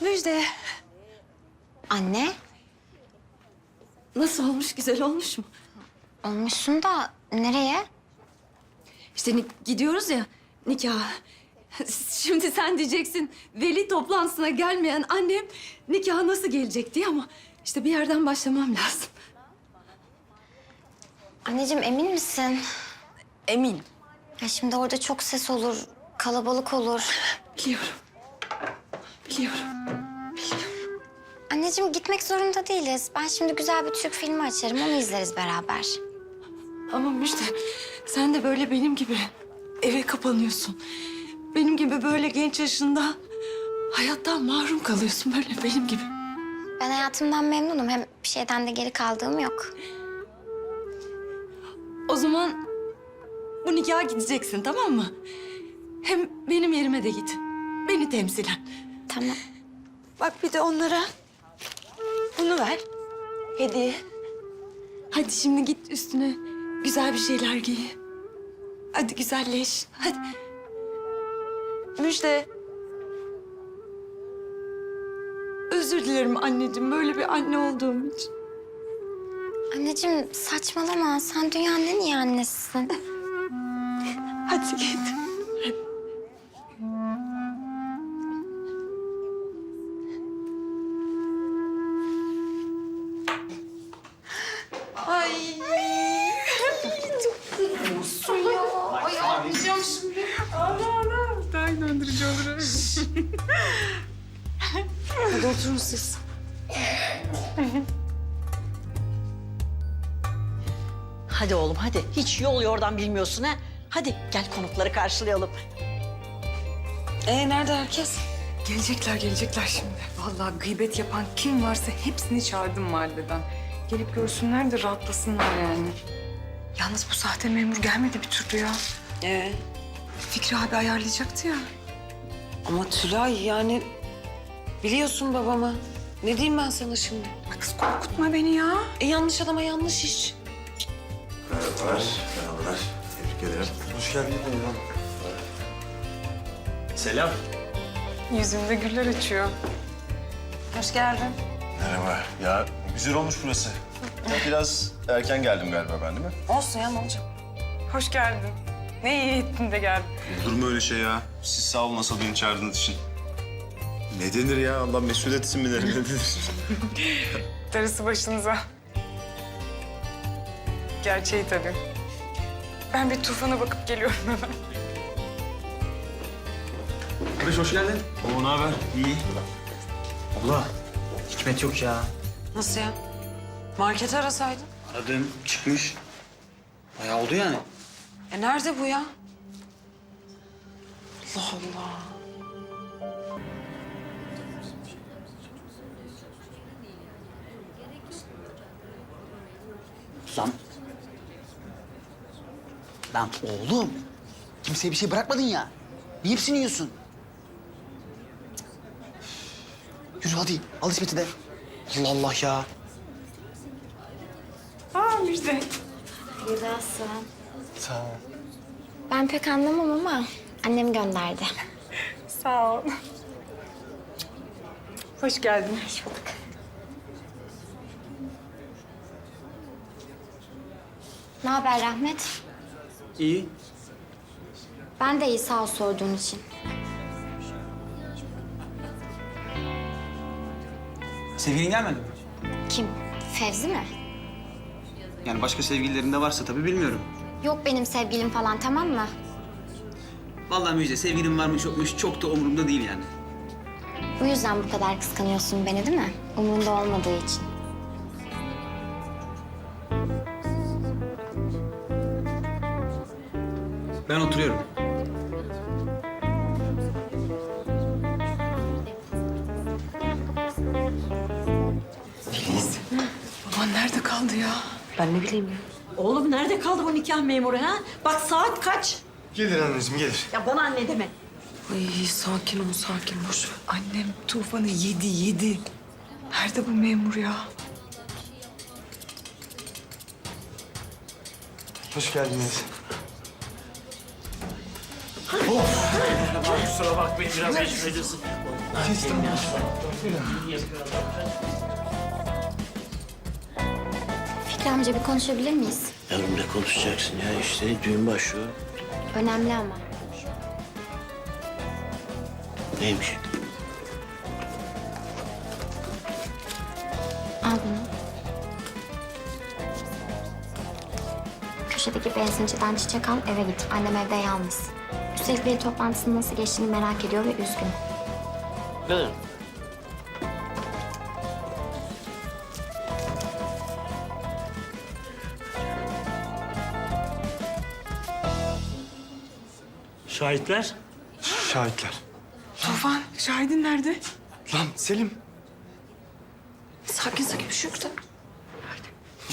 Müjde. Anne, Nasıl olmuş? Güzel olmuş mu? olmuşsun da nereye? İşte ni- gidiyoruz ya nikah. Şimdi sen diyeceksin veli toplantısına gelmeyen annem nikaha nasıl gelecek diye ama işte bir yerden başlamam lazım. Anneciğim emin misin? Eminim. Ya şimdi orada çok ses olur, kalabalık olur. Biliyorum. Biliyorum. Anneciğim gitmek zorunda değiliz. Ben şimdi güzel bir Türk filmi açarım, onu izleriz beraber. Ama Müjde sen de böyle benim gibi eve kapanıyorsun. Benim gibi böyle genç yaşında hayattan mahrum kalıyorsun böyle benim gibi. Ben hayatımdan memnunum. Hem bir şeyden de geri kaldığım yok. O zaman bu nikaha gideceksin tamam mı? Hem benim yerime de git. Beni temsilen. Tamam. Bak bir de onlara bunu ver. Hediye. Hadi şimdi git üstüne güzel bir şeyler giy. Hadi güzelleş. Hadi. Müjde. Özür dilerim anneciğim böyle bir anne olduğum için. Anneciğim saçmalama. Sen dünyanın en iyi annesisin. Hadi git. Ay. Çok seviyorsun ya. Ay ağlayacağım şimdi. Daha inandırıcı olur. Hadi oturun siz. Hadi oğlum hadi. Hiç yol yordan bilmiyorsun ha. Hadi gel konukları karşılayalım. Ee nerede herkes? Gelecekler, gelecekler şimdi. Vallahi gıybet yapan kim varsa hepsini çağırdım mahalleden. Gelip görsünler de rahatlasınlar yani. Yalnız bu sahte memur gelmedi bir türlü ya. Ee, Fikri abi ayarlayacaktı ya. ama Tülay yani biliyorsun babamı. Ne diyeyim ben sana şimdi? Kız korkutma beni ya. E yanlış adama yanlış iş. Merhabalar. Merhabalar. Tebrik ederim. Hoş geldin. Selam. Yüzümde güller açıyor. Hoş geldin. Merhaba. Ya güzel olmuş burası. Ya biraz erken geldim galiba ben değil mi? Olsun ya ne olacak? Hoş geldin. Ne iyi ettin de geldin. Olur mu öyle şey ya? Siz sağ olun nasıl beni çağırdığınız için. Ne denir ya? Allah mesul etsin mi derim. Ne denir? Darısı başınıza. Gerçeği tabii. Ben bir tufana bakıp geliyorum hemen. Barış hoş geldin. Oo ne haber? İyi. Abla, Hikmet yok ya. Nasıl ya? Markete arasaydın. Aradım, çıkmış. Bayağı oldu yani. E nerede bu ya? Allah Allah. Lan. Lan oğlum. Kimseye bir şey bırakmadın ya. Niye hepsini yiyorsun? Yürü hadi, al İsmet'i de. Allah Allah ya. Aa Müjde. Güzelsin. Ben pek anlamam ama annem gönderdi. Sağ ol. Hoş geldin. Hoş bulduk. Ne haber Rahmet? İyi. Ben de iyi sağ ol sorduğun için. Sevgilin gelmedi mi? Kim? Fevzi mi? Yani başka sevgililerin de varsa tabii bilmiyorum. Yok benim sevgilim falan tamam mı? Vallahi Müjde sevgilin varmış yokmuş çok da umurumda değil yani. Bu yüzden bu kadar kıskanıyorsun beni değil mi? Umurunda olmadığı için. Ben oturuyorum. Baban nerede kaldı ya? Oğlum nerede kaldı bu nikah memuru ha? Bak saat kaç? gelir anneciğim gelir. Ya bana anne deme. Ay sakin ol sakin boş ver. Annem tufanı yedi yedi. Nerede bu memur ya? Hoş geldiniz. Kusura bakmayın biraz geçmedi. Fikri amca bir konuşabilir miyiz? Yavrum ne konuşacaksın ya işte düğün başlıyor. Önemli ama. Neymiş? Al bunu. Köşedeki benzinciden çiçek al, eve git. Annem evde yalnız. Üstelik bir toplantısının nasıl geçtiğini merak ediyor ve üzgün. Ne? Şahitler? Şahitler. Tufan, şahidin nerede? Lan Selim. Sakin sakin bir şey yok da.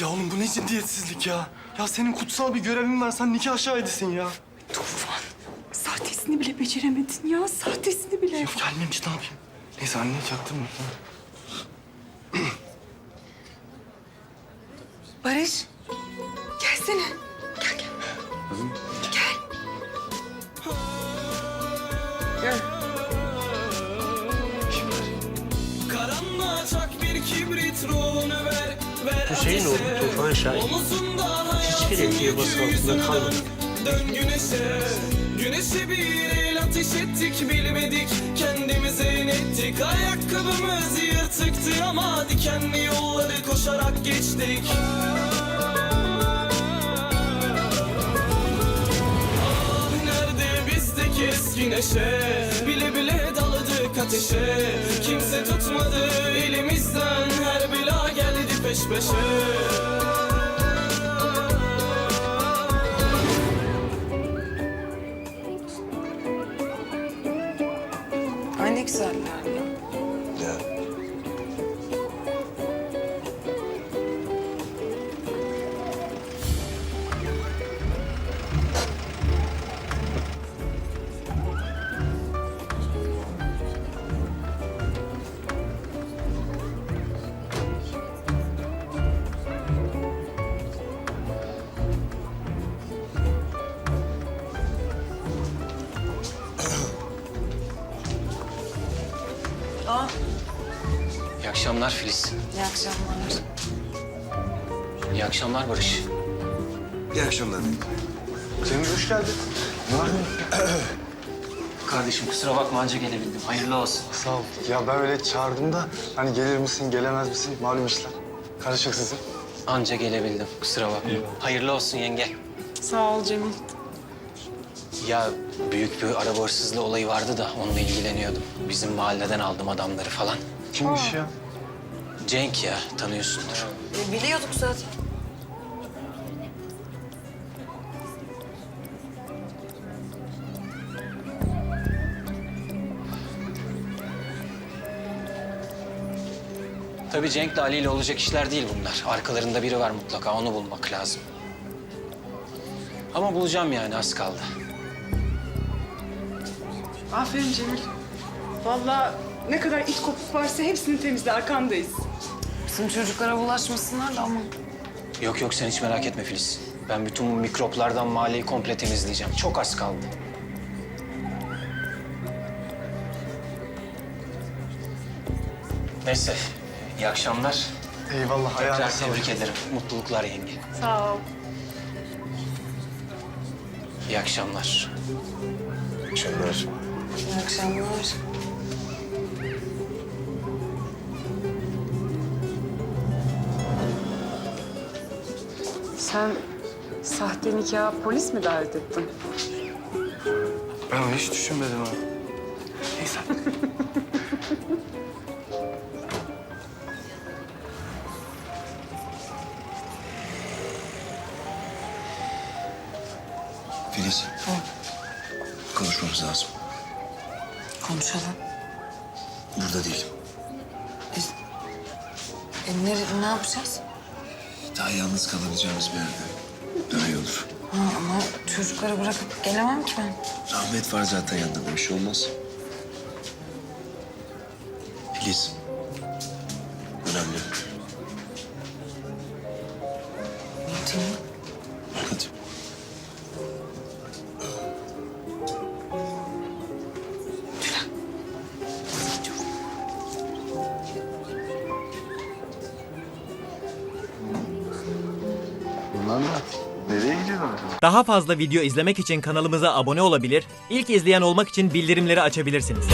Ya oğlum bu ne ciddiyetsizlik ya? Ya senin kutsal bir görevin var. Sen nikah şahidisin ya. Tufan, sahtesini bile beceremedin ya. Sahtesini bile. Yok gelmemiş ne yapayım? Neyse anneye çaktırma. Barış, gelsene. Oğlu Tufan Şahin. Hiçbir etkiye basın altında kalmadı. Dön güneşe, güneşe bir el ateş ettik bilmedik Kendimize inettik, ayakkabımız yırtıktı ama Dikenli yolları koşarak geçtik Ah nerede bizdeki eski neşe Bile bile daladık ateşe Kimse tutmadı especial. Akşamlar Filiz. İyi akşamlar. İyi akşamlar Barış. İyi akşamlar. Cemil hoş geldin. Ne var? Kardeşim kusura bakma anca gelebildim. Hayırlı olsun. Sağ ol. Ya ben öyle çağırdım da hani gelir misin gelemez misin malum işler. Karışık sizin. Anca gelebildim. Kusura bakma. Hayırlı olsun yenge. Sağ ol Cemil. Ya büyük bir araba hırsızlığı olayı vardı da onunla ilgileniyordum. Bizim mahalleden aldım adamları falan. Kimmiş ya? Cenk ya tanıyorsundur. biliyorduk zaten. Tabii Cenk'le Ali ile olacak işler değil bunlar. Arkalarında biri var mutlaka onu bulmak lazım. Ama bulacağım yani az kaldı. Aferin Cemil. Vallahi ne kadar it kopuk varsa hepsini temizle arkandayız. Bizim çocuklara bulaşmasınlar da ama. Yok yok sen hiç merak etme Filiz. Ben bütün bu mikroplardan mahalleyi komple temizleyeceğim. Çok az kaldı. Neyse, iyi akşamlar. Eyvallah Tekrar tebrik ederim. Mutluluklar yenge. Sağ ol. İyi akşamlar. Akşamlar. İyi akşamlar. Sen sahte nikah polis mi davet ettin? Ben onu hiç düşünmedim ha. Neyse. Filiz. Konuşmamız lazım. Konuşalım. Burada değil. E, ne, ne yapacağız? Daha yalnız kalabileceğimiz bir yerde. Daha iyi olur. Ha, ama çocukları bırakıp gelemem ki ben. Ahmet var zaten yanında. Bir şey olmaz. Filiz. Önemli. Anlat. Nereye gidiyorsun? Daha fazla video izlemek için kanalımıza abone olabilir, ilk izleyen olmak için bildirimleri açabilirsiniz.